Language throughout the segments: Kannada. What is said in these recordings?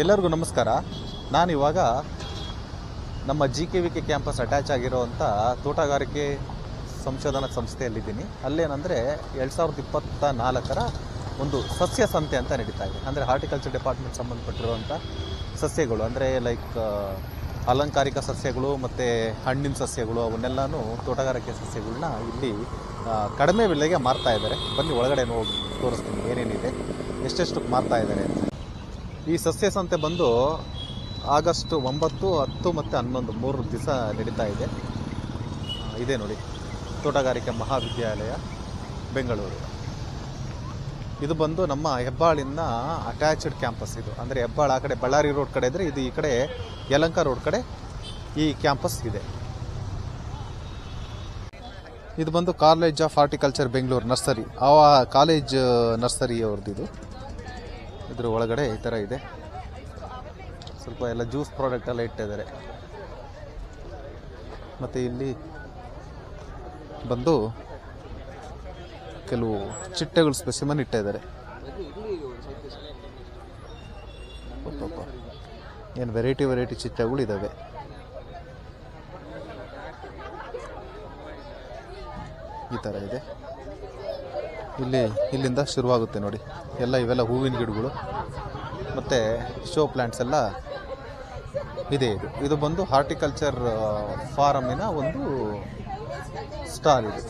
ಎಲ್ಲರಿಗೂ ನಮಸ್ಕಾರ. ನಾನಿವಾಗ ನಮ್ಮ G K V K campus attach ಆಗಿರೋವಂಥ ತೋಟಗಾರಿಕೆ ಸಂಶೋಧನಾ ಸಂಸ್ಥೆಯಲ್ಲಿದ್ದೀನಿ. ಅಲ್ಲೇನಂದರೆ ಎರಡು ಸಾವಿರದ ಇಪ್ಪತ್ತ ನಾಲ್ಕರ ಒಂದು ಸಸ್ಯ ಸಂತೆ ಅಂತ ನಡೀತಾ ಇದೆ. ಅಂದರೆ ಹಾರ್ಟಿಕಲ್ಚರ್ ಡಿಪಾರ್ಟ್ಮೆಂಟ್ ಸಂಬಂಧಪಟ್ಟಿರುವಂಥ ಸಸ್ಯಗಳು. ಅಂದರೆ ಲೈಕ್ ಅಲಂಕಾರಿಕ ಸಸ್ಯಗಳು ಮತ್ತು ಹಣ್ಣಿನ ಸಸ್ಯಗಳು ಅವನ್ನೆಲ್ಲನೂ ತೋಟಗಾರಿಕೆ ಸಸ್ಯಗಳನ್ನ ಇಲ್ಲಿ ಕಡಿಮೆ ಬೆಲೆಗೆ ಮಾರ್ತಾ ಇದ್ದಾರೆ. ಬನ್ನಿ ಒಳಗಡೆ ಹೋಗಿ ತೋರಿಸ್ತೀನಿ ಏನೇನಿದೆ ಎಷ್ಟೆಷ್ಟು ಮಾರ್ತಾ ಇದ್ದಾರೆ ಅಂತ. ಈ ಸಸ್ಯ ಸಂತೆ ಬಂದು ಆಗಸ್ಟ್ ಒಂಬತ್ತು, ಹತ್ತು ಮತ್ತು ಹನ್ನೊಂದು, ಮೂರು ದಿವಸ ನಡೀತಾ ಇದೆ. ಇದೆ ನೋಡಿ. ತೋಟಗಾರಿಕೆ ಮಹಾವಿದ್ಯಾಲಯ, ಬೆಂಗಳೂರು. ಇದು ಬಂದು ನಮ್ಮ ಹೆಬ್ಬಾಳಿನ ಅಟ್ಯಾಚ್ಡ್ ಕ್ಯಾಂಪಸ್ ಇದು. ಅಂದರೆ ಹೆಬ್ಬಾಳ ಆ ಕಡೆ ಬಳ್ಳಾರಿ ರೋಡ್ ಕಡೆ ಇದ್ದರೆ ಇದು ಈ ಕಡೆ ಯಲಂಕ ರೋಡ್ ಕಡೆ ಈ ಕ್ಯಾಂಪಸ್ ಇದೆ. ಇದು ಬಂದು college of horticulture Bengaluru nursery ಆ ಕಾಲೇಜ್ ನರ್ಸರಿ ಅವ್ರದ್ದು. ಇದು ಇದ್ರ ಒಳಗಡೆ ಈ ಥರ ಇದೆ. ಸ್ವಲ್ಪ ಎಲ್ಲ ಜ್ಯೂಸ್ ಪ್ರಾಡಕ್ಟ್ ಎಲ್ಲ ಇಟ್ಟಿದ್ದಾರೆ. ಮತ್ತು ಇಲ್ಲಿ ಬಂದು ಕೆಲವು ಚಿಟ್ಟೆಗಳು ಸ್ಪೆಸಿಮನ್ ಇಟ್ಟಿದ್ದಾರೆ. ಏನು ವೆರೈಟಿ ವೆರೈಟಿ ಚಿಟ್ಟೆಗಳು ಇದ್ದಾವೆ ಈ ಥರ ಇದೆ. ಇಲ್ಲಿ ಇಲ್ಲಿಂದ ಶುರುವಾಗುತ್ತೆ ನೋಡಿ. ಎಲ್ಲ ಇವೆಲ್ಲ ಹೂವಿನ ಗಿಡಗಳು. ಮತ್ತು ಶೋ ಪ್ಲ್ಯಾಂಟ್ಸ್ ಎಲ್ಲ ಇದೆ ಇದು. ಇದು ಬಂದು ಹಾರ್ಟಿಕಲ್ಚರ್ ಫಾರಮಿನ ಒಂದು ಸ್ಟಾಲ್ ಇದೆ.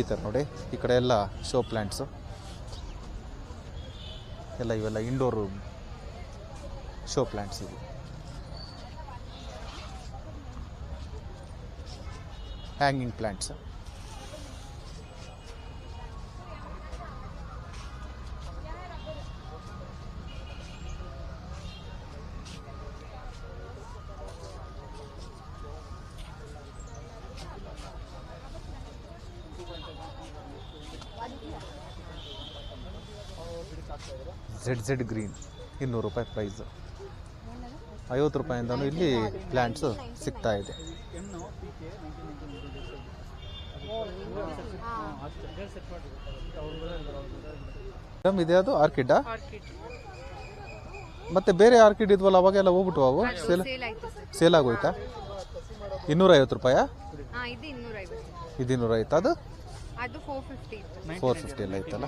ಈ ಥರ ನೋಡಿ. ಈ ಕಡೆ ಎಲ್ಲ ಶೋ ಪ್ಲ್ಯಾಂಟ್ಸು ಎಲ್ಲ ಇವೆಲ್ಲ ಇಂಡೋರ್ ಶೋ ಪ್ಲ್ಯಾಂಟ್ಸ್ ಇವು. Hanging plants Z Z green ಇನ್ನೂರು ರೂಪಾಯಿ ಪ್ರೈಸು ಐವತ್ತು ರೂಪಾಯಿಂದನೂ ಇಲ್ಲಿ ಪ್ಲ್ಯಾಂಟ್ಸು ಸಿಗ್ತಾ ಇದೆ. ಮೇಡಮ್ ಇದ್ಯಾವುದು ಆರ್ಕಿಡಾ ಆರ್ಕಿಡ್ ಮತ್ತೆ ಬೇರೆ ಆರ್ಕಿಡ್ ಇದ್ವಲ್ಲ ಅವಾಗೆಲ್ಲ ಹೋಗ್ಬಿಟ್ಟು ಅವು? ಸೇಲ್ ಸೇಲ್ ಆಗೋಯ್ತಾ? ಇನ್ನೂರ ಐವತ್ತು ರೂಪಾಯಾ ಇದು ಇನ್ನೂರ ಅದು? ಫೋರ್ ಫಿಫ್ಟಿ ಎಲ್ಲ ಐತಲ್ಲ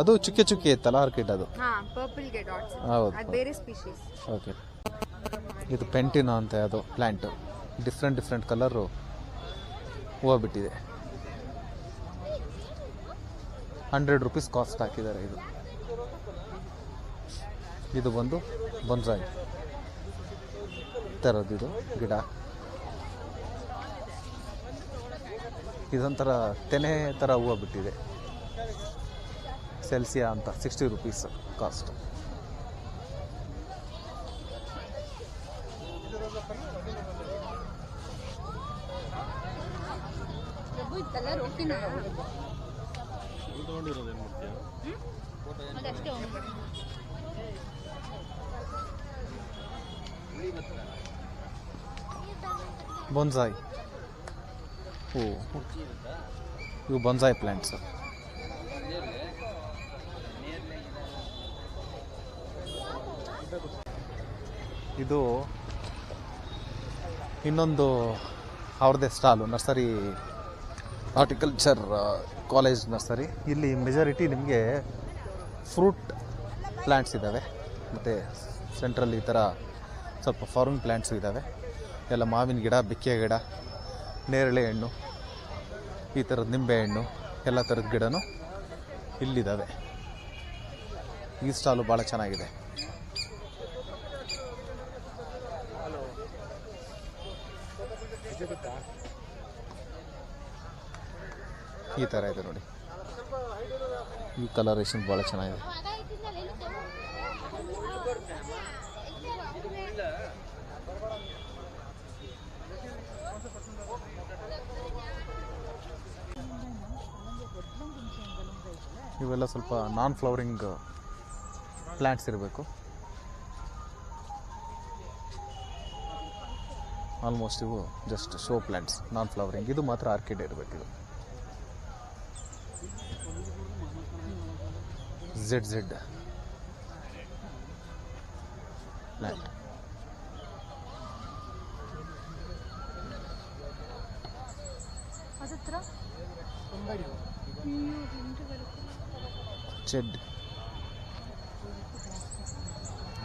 ಅದು ಚುಕ್ಕೆ ಚುಕ್ಕೆ ಇತ್ತಲ್ಲ ಆರ್ಕಿಡ್ ಅದು? ಹೌದು. ಓಕೆ ಇದು ಪೆಂಟಿನೋ ಅಂತ ಅದು ಪ್ಲಾಂಟ್ ಡಿಫ್ರೆಂಟ್ ಡಿಫ್ರೆಂಟ್ ಕಲರು ಹೂವು ಬಿಟ್ಟಿದೆ ಹಂಡ್ರೆಡ್ ರುಪೀಸ್ ಕಾಸ್ಟ್ ಹಾಕಿದ್ದಾರೆ ಇದು. ಇದು ಬಂದು ಬೊನ್ಸಾಯಿ ತರೋದು ಇದು, ಗಿಡ. ಇದೊಂಥರ ತೆನೆ ಥರ ಹೂವು ಬಿಟ್ಟಿದೆ. ಸೆಲ್ಸಿಯಾ ಅಂತ ಸಿಕ್ಸ್ಟಿ ರುಪೀಸ್ ಕಾಸ್ಟ್ ಕಲರ್ ಓಕೆನಾ ಅದಷ್ಟೇ ಬೊನ್ಸಾಯ್. ಓ. ಇವು ಬೊನ್ಸಾಯ್ ಪ್ಲ್ಯಾಂಟ್ಸ್ ಇದು ಇನ್ನೊಂದು ಅವ್ರದ್ದೇ stall nursery horticulture college nursery. ಇಲ್ಲಿ ಮೆಜಾರಿಟಿ ನಿಮಗೆ ಫ್ರೂಟ್ ಪ್ಲ್ಯಾಂಟ್ಸ್ ಇದ್ದಾವೆ ಮತ್ತು ಸೆಂಟ್ರಲ್ಲಿ ಈ ಥರ ಸ್ವಲ್ಪ ಫಾರ್ಮಿಂಗ್ ಪ್ಲ್ಯಾಂಟ್ಸು ಇದ್ದಾವೆ ಎಲ್ಲ ಮಾವಿನ ಗಿಡ ಬಿಕ್ಕೆ ಗಿಡ, ನೇರಳೆ ಹಣ್ಣು, ಈ ಥರದ ನಿಂಬೆ ಹಣ್ಣು, ಎಲ್ಲ ಥರದ ಗಿಡನೂ ಇಲ್ಲಿದ್ದಾವೆ ಈ ಸ್ಟಾಲು ಭಾಳ ಚೆನ್ನಾಗಿದೆ. ಈ ಥರ ಇದೆ ನೋಡಿ. ಈ ಕಲರೇಷನ್ ಭಾಳ ಚೆನ್ನಾಗಿದೆ. ಇವೆಲ್ಲ ಸ್ವಲ್ಪ ನಾನ್ ಫ್ಲವರಿಂಗ್ ಪ್ಲ್ಯಾಂಟ್ಸ್ ಇರಬೇಕು. ಆಲ್ಮೋಸ್ಟ್ ಇವು just show plants non flowering ಇದು ಮಾತ್ರ ಆರ್ಕಿಡ್ ಇರಬೇಕು ಇದು. ಝೆಡ್ ಝೆಡ್ ಚೆಡ್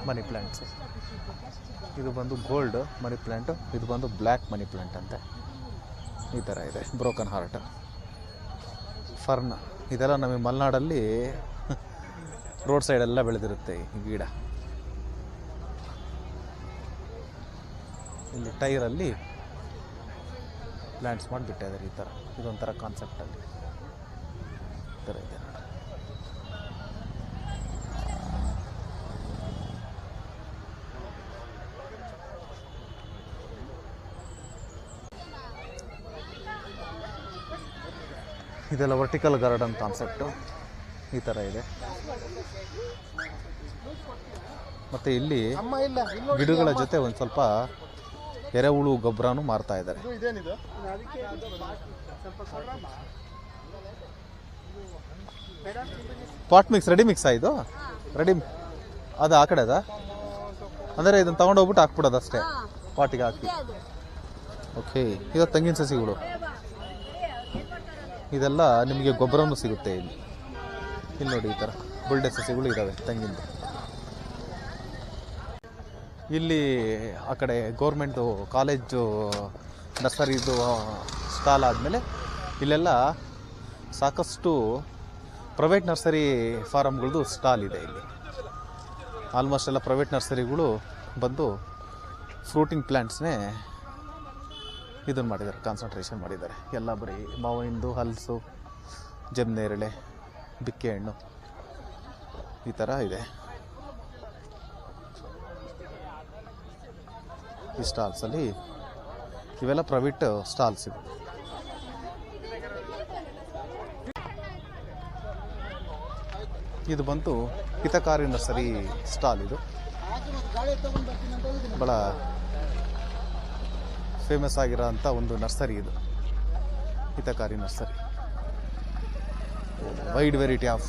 ಮನಿ ಪ್ಲ್ಯಾಂಟ್ಸ್ ಇದು ಬಂದು ಗೋಲ್ಡ್ ಮನಿ ಪ್ಲ್ಯಾಂಟು ಇದು ಬಂದು ಬ್ಲ್ಯಾಕ್ ಮನಿ ಪ್ಲ್ಯಾಂಟ್ ಅಂತೆ. ಈ ಥರ ಇದೆ. ಬ್ರೋಕನ್ ಹಾರ್ಟ್ ಫರ್ನ್ ಇದೆಲ್ಲ ನಮಗೆ ಮಲೆನಾಡಲ್ಲಿ ರೋಡ್ ಸೈಡೆಲ್ಲ ಬೆಳೆದಿರುತ್ತೆ ಈ ಗಿಡ. ಇಲ್ಲಿ ಟೈರಲ್ಲಿ ಪ್ಲ್ಯಾಂಟ್ಸ್ ಮಾಡಿಬಿಟ್ಟಿದ್ದಾರೆ ಈ ಥರ ಇದೊಂಥರ ಕಾನ್ಸೆಪ್ಟಲ್ಲಿ ಈ ಥರ ಇದೆ. ಇದೆಲ್ಲ ವರ್ಟಿಕಲ್ ಗಾರ್ಡನ್ ಕಾನ್ಸೆಪ್ಟು ಈ ಥರ ಇದೆ. ಮತ್ತು ಇಲ್ಲಿ ಗಿಡಗಳ ಜೊತೆ ಒಂದು ಸ್ವಲ್ಪ ಎರೆಹುಳು ಗೊಬ್ಬರನೂ ಮಾರ್ತಾ ಇದ್ದಾರೆ. ಪಾಟ್ ಮಿಕ್ಸ್ ರೆಡಿ ಮಿಕ್ಸ್ ಇದು ರೆಡಿ ಅದು ಆ ಕಡೆ ಅದ? ಅಂದರೆ ಇದನ್ನು ತೊಗೊಂಡೋಗ್ಬಿಟ್ಟು ಹಾಕ್ಬಿಡೋದು ಅಷ್ಟೇ ಪಾಟಿಗೆ ಹಾಕಿ. ಓಕೆ ಇದು ತೆಂಗಿನ ಸಸಿಗಳು. ಇದೆಲ್ಲ ನಿಮಗೆ ಗೊಬ್ಬರನೂ ಸಿಗುತ್ತೆ ಇಲ್ಲಿ. ಇಲ್ಲಿ ನೋಡಿ ಈ ಥರ ಬುಲ್ಡೆ ಸಸಿಗಳು ಇದ್ದಾವೆ ತೆಂಗಿಂದು. ಇಲ್ಲಿ ಆ ಕಡೆ ಗೌರ್ಮೆಂಟು ಕಾಲೇಜು, ನರ್ಸರಿದು ಸ್ಟಾಲ್ ಆದಮೇಲೆ ಇಲ್ಲೆಲ್ಲ ಸಾಕಷ್ಟು ಪ್ರೈವೇಟ್ ನರ್ಸರಿ ಫಾರಮ್ಗಳದ್ದು ಸ್ಟಾಲ್ ಇದೆ ಇಲ್ಲಿ. ಆಲ್ಮೋಸ್ಟ್ ಎಲ್ಲ ಪ್ರೈವೇಟ್ ನರ್ಸರಿಗಳು ಬಂದು ಫ್ರೂಟಿಂಗ್ ಪ್ಲ್ಯಾಂಟ್ಸ್ನೇ ಇದನ್ನು ಮಾಡಿದ್ದಾರೆ, ಕಾನ್ಸಂಟ್ರೇಷನ್ ಮಾಡಿದ್ದಾರೆ. ಎಲ್ಲ ಬರೀ ಮಾವಿಂದು, ಹಲಸು, ಜಮ್ನೇರಳೆ ಬಿಕ್ಕೆ ಹಣ್ಣು ಈ ಥರ ಇದೆ. ಈ ಸ್ಟಾಲ್ಸಲ್ಲಿ ಇವೆಲ್ಲ ಪ್ರೈವೇಟ್ ಸ್ಟಾಲ್ಸ್ ಇವೆ. ಇದು ಬಂತು ಹಿತಕಾರಿ ನರ್ಸರಿ ಸ್ಟಾಲ್ ಇದು. ಬಹಳ ಫೇಮಸ್ ಆಗಿರೋ ಅಂಥ ಒಂದು ನರ್ಸರಿ ಇದು. ಹಿತಕಾರಿ nursery. Wide variety of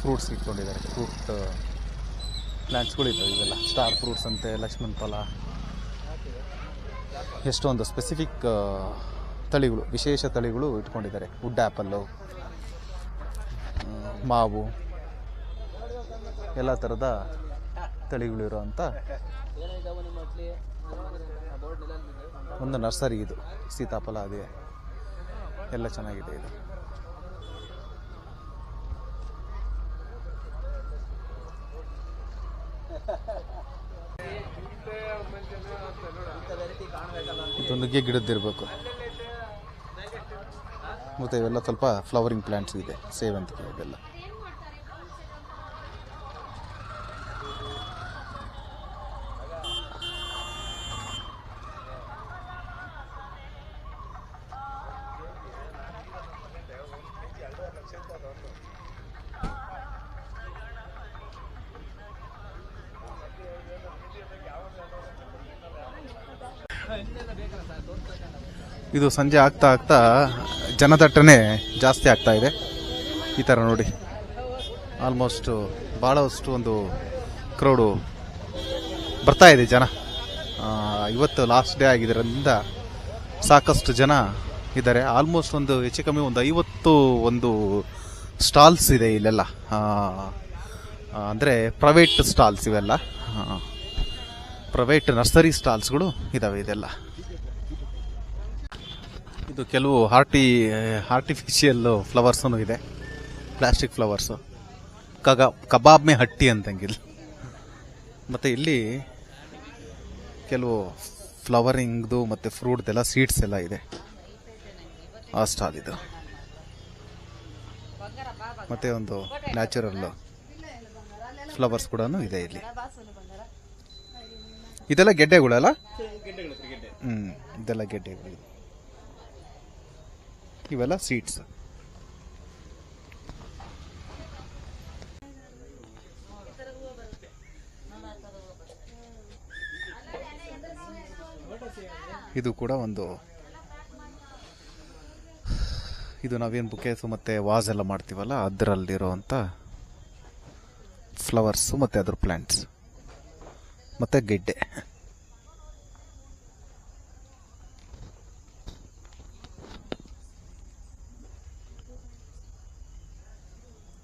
fruits ಇಟ್ಕೊಂಡಿದ್ದಾರೆ. ಫ್ರೂಟ್ ಪ್ಲ್ಯಾಂಟ್ಸ್ಗಳಿದ್ದಾವೆ ಇವೆಲ್ಲ. ಸ್ಟಾರ್ ಫ್ರೂಟ್ಸ್ ಅಂತೆ, ಲಕ್ಷ್ಮಣ್ ಫಲ. ಎಷ್ಟೊಂದು ಸ್ಪೆಸಿಫಿಕ್ ತಳಿಗಳು, ವಿಶೇಷ ತಳಿಗಳು ಇಟ್ಕೊಂಡಿದ್ದಾರೆ. ವುಡ್ ಆ್ಯಪಲ್ಲು ಮಾವು, ಎಲ್ಲ ಥರದ ತಳಿಗಳಿರುವಂಥ ಒಂದು ನರ್ಸರಿ ಇದು. ಸೀತಾಫಲ, ಅದೇ. ಎಲ್ಲ ಚೆನ್ನಾಗಿದೆ ಇದು. ಇದು ನುಗ್ಗೆ ಗಿಡದ್ದಿರಬೇಕು ಮತ್ತೆ ಇವೆಲ್ಲ ಸ್ವಲ್ಪ ಫ್ಲವರಿಂಗ್ ಪ್ಲಾಂಟ್ಸ್ ಇದೆ ಸೇವಂತಿಗೆ ಇದೆಲ್ಲ. ಇದು ಸಂಜೆ ಆಗ್ತಾ ಆಗ್ತಾ ಜನದಟ್ಟಣೆ ಜಾಸ್ತಿ ಆಗ್ತಾ ಇದೆ. ಈ ಥರ ನೋಡಿ. ಆಲ್ಮೋಸ್ಟ್ ಭಾಳಷ್ಟು ಒಂದು ಕ್ರೌಡು ಬರ್ತಾ ಇದೆ ಜನ. ಇವತ್ತು ಲಾಸ್ಟ್ ಡೇ ಆಗಿದ್ದರಿಂದ ಸಾಕಷ್ಟು ಜನ ಇದ್ದಾರೆ. ಆಲ್ಮೋಸ್ಟ್ ಒಂದು ಹೆಚ್ಚು ಕಮ್ಮಿ ಒಂದು ಐವತ್ತು ಒಂದು ಸ್ಟಾಲ್ಸ್ ಇದೆ ಇಲ್ಲೆಲ್ಲ. ಅಂದರೆ ಪ್ರೈವೇಟ್ ಸ್ಟಾಲ್ಸ್ ಇವೆಲ್ಲ. ಪ್ರೈವೇಟ್ ನರ್ಸರಿ ಸ್ಟಾಲ್ಸ್ಗಳು ಇದಾವೆ ಇದೆಲ್ಲ. ಇದು ಕೆಲವು ಹಾರ್ಟಿ ಆರ್ಟಿಫಿಷಿಯಲ್ ಫ್ಲವರ್ಸೂ ಇದೆ. Plastic flowers. ಕಗ, ಕಬಾಬ್ ಮೇ ಹಟ್ಟಿ ಅಂತಂಗಿಲ್ಲ. ಮತ್ತು ಇಲ್ಲಿ ಕೆಲವು ಫ್ಲವರಿಂಗ್ದು ಮತ್ತು ಫ್ರೂಟ್ದೆಲ್ಲ ಸೀಡ್ಸ್ ಎಲ್ಲ ಇದೆ. ಆ ಸ್ಟಾಲ್ ಇದು. ಮತ್ತು ಒಂದು ನ್ಯಾಚುರಲ್ ಫ್ಲವರ್ಸ್ ಕೂಡ ಇದೆ ಇಲ್ಲಿ. ಇದೆಲ್ಲ ಗೆಡ್ಡೆಗಳಲ್ಲ ಹ್ಞೂ ಇದೆಲ್ಲ ಗೆಡ್ಡೆಗಳು. ಇವೆಲ್ಲ ಸೀಡ್ಸ್ ಇದು ಕೂಡ ಒಂದು ಇದು ನಾವೇನು ಬುಕೇಸು ಮತ್ತು ವಾಸ್ ಎಲ್ಲ ಮಾಡ್ತೀವಲ್ಲ ಅದರಲ್ಲಿರೋವಂಥ ಫ್ಲವರ್ಸು ಮತ್ತು ಅದ್ರ ಪ್ಲ್ಯಾಂಟ್ಸ್ ಮತ್ತು ಗೆಡ್ಡೆ.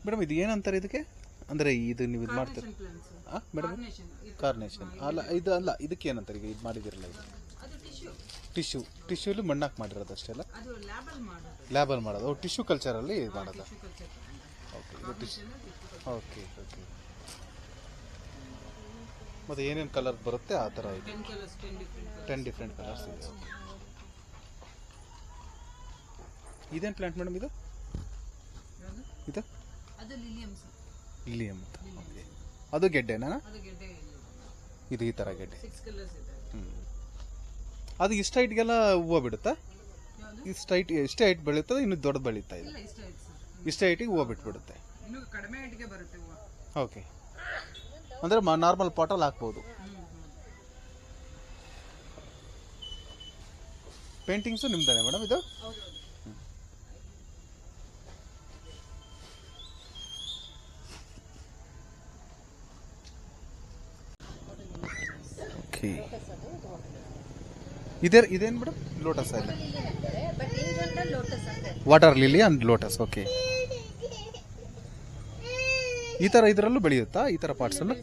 ಮೇಡಮ್ ಇದು ಏನಂತಾರೆ ಇದಕ್ಕೆ? ಅಂದರೆ ಇದು ನೀವು ಇದು ಮಾಡ್ತೀರಿ? ಹಾಂ ಮೇಡಮ್? ಕಾರ್ನೇಷನ್ ಅಲ್ಲ ಇದು. ಅಲ್ಲ ಇದಕ್ಕೆ ಏನಂತಾರೆ ಈಗ ಇದು ಮಾಡಿದಿರಲ್ಲ ಇದು? ಟಿಶ್ಯೂ ಟಿಶ್ಯೂಲಿ ಮಣ್ಣಾಕಿ ಮಾಡಿರೋದು ಅಷ್ಟೇ ಅಲ್ಲ? ಲ್ಯಾಬಲ್ ಮಾಡೋದು. ಟಿಶ್ಯೂ ಕಲ್ಚರಲ್ಲಿ ಇದು ಮಾಡೋದು. ಓಕೆ ಇದು ಟಿಶ್ಯೂ ಓಕೆ ಓಕೆ ಮತ್ತು ಏನೇನು ಕಲರ್ ಬರುತ್ತೆ ಆ ಥರ ಇದೆ. ಟೆನ್ ಡಿಫ್ರೆಂಟ್ ಕಲರ್ಸ್ ಇದೆ ಇದೇನು ಪ್ಲಾಂಟ್ ಮೇಡಮ್ ಇದು? ಇದು? ಇಲ್ಲಿಯಮ್ ಅಂತ ಓಕೆ ಅದು ಗೆಡ್ಡೆನಾ? ಇದು ಈ ಥರ ಗೆಡ್ಡೆ. ಹ್ಞೂ ಅದು. ಇಷ್ಟ ಹೈಟ್ಗೆಲ್ಲ ಹೂವು ಬಿಡುತ್ತಾ? ಇಷ್ಟ ಹೈಟ್ ಎಷ್ಟು ಹೈಟ್ ಬೆಳೀತದೆ? ಇನ್ನು ದೊಡ್ಡ ಬೆಳೀತಾ ಇದೆ ಇಷ್ಟ ಹೈಟಿಗೆ ಹೂವು ಬಿಟ್ಬಿಡುತ್ತೆ. ಓಕೆ ಅಂದರೆ ನಾರ್ಮಲ್ ಪಾಟಲ್ಲಿ ಹಾಕ್ಬೋದು. ಪೇಂಟಿಂಗ್ಸು ನಿಮ್ದಾನೆ ಮೇಡಮ್ ಇದು? ಓಕೆ ಇದೇ ಇದೇನು madam lotus water lily and lotus okay ಈ ತರ ಇದರಲ್ಲೂ ಬೆಳೆಯುತ್ತಾ? ಈ ತರ ಪಾರ್ಟ್ಸ್ ಅನ್ನು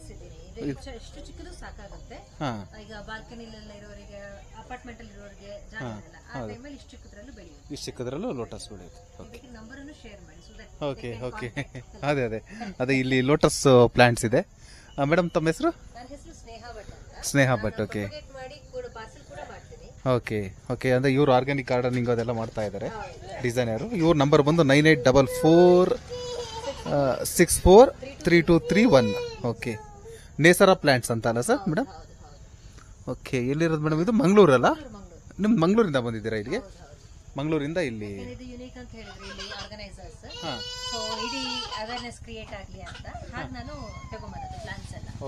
ಎಷ್ಟು ಚಿಕ್ಕದು ಸಾಕಾಗುತ್ತೆ. ಹಾಂ. ಈಗ ಬಾಲ್ಕನಿಲೆಲ್ಲ ಇರೋರಿಗೆ ಅಪಾರ್ಟ್ಮೆಂಟ್ ಅಲ್ಲಿ ಇರೋರಿಗೆ ಜಾಗ ಇರಲ್ಲ. ಆ ಟೈಮಲ್ಲಿ ಇಷ್ಟು ಚಿಕ್ಕದ್ರಲ್ಲೂ ಬೆಳೆಯುತ್ತೆ. ಇಷ್ಟು ಚಿಕ್ಕದ್ರಲ್ಲೂ ಲೋಟಸ್ ಬೆಳೆಯುತ್ತೆ. ಓಕೆ ನಂಬರನ್ನು ಶೇರ್ ಮಾಡಿ ಸೊ ದಟ್ ಓಕೆ ಓಕೆ ಅದೇ ಅದೇ. ಅದೇ ಇಲ್ಲಿ ಲೋಟಸ್ ಪ್ಲಾಂಟ್ಸ್ ಇದೆ. ಮೇಡಮ್ ತಮ್ಮ ಹೆಸರು? ನನ್ನ ಹೆಸರು ಸ್ನೇಹ ಭಟ್ ಅಂತ. ಸ್ನೇಹ ಭಟ್ ಓಕೆ Propagate ಮಾಡಿ ಕೂಡ ಪಾರ್ಸಲ್ ಕೂಡ ಮಾಡ್ತೀನಿ. ಓಕೆ ಓಕೆ ಅಂದ್ರೆ ಇವರು ಆರ್ಗ್ಯಾನಿಕ್ ಗಾರ್ಡನಿಂಗ್ ಅದೆಲ್ಲ ಮಾಡ್ತಾ ಇದ್ದಾರೆ ಡಿಸೈನರ್ ಇವ್ರ ನಂಬರ್ ಬಂದು nine eight double four six four three two three one okay Nesara plants ಅಂತ ಅಲ್ಲ ಸರ್ ಮೇಡಮ್ ಓಕೆ ಎಲ್ಲಿರೋದು ಮೇಡಮ್ ಇದು? ಮಂಗಳೂರಲ್ಲ? ನಿಮ್ಮ ಮಂಗಳೂರಿಂದ ಬಂದಿದ್ದೀರಾ ಇಲ್ಲಿಗೆ? ಮಂಗಳೂರಿಂದ ಇಲ್ಲಿ.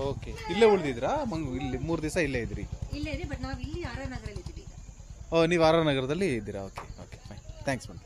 ಓಕೆ ಇಲ್ಲೇ ಉಳಿದಿದ್ರಾ ಮಂಗ್ ಇಲ್ಲಿ ಮೂರು ದಿವಸ ಇಲ್ಲೇ ಇದ್ರಿ. ಓ ನೀವು ಆರ್ ಆರ್ ನಗರದಲ್ಲಿ ಇದ್ದೀರಾ? Okay okay fine thanks madam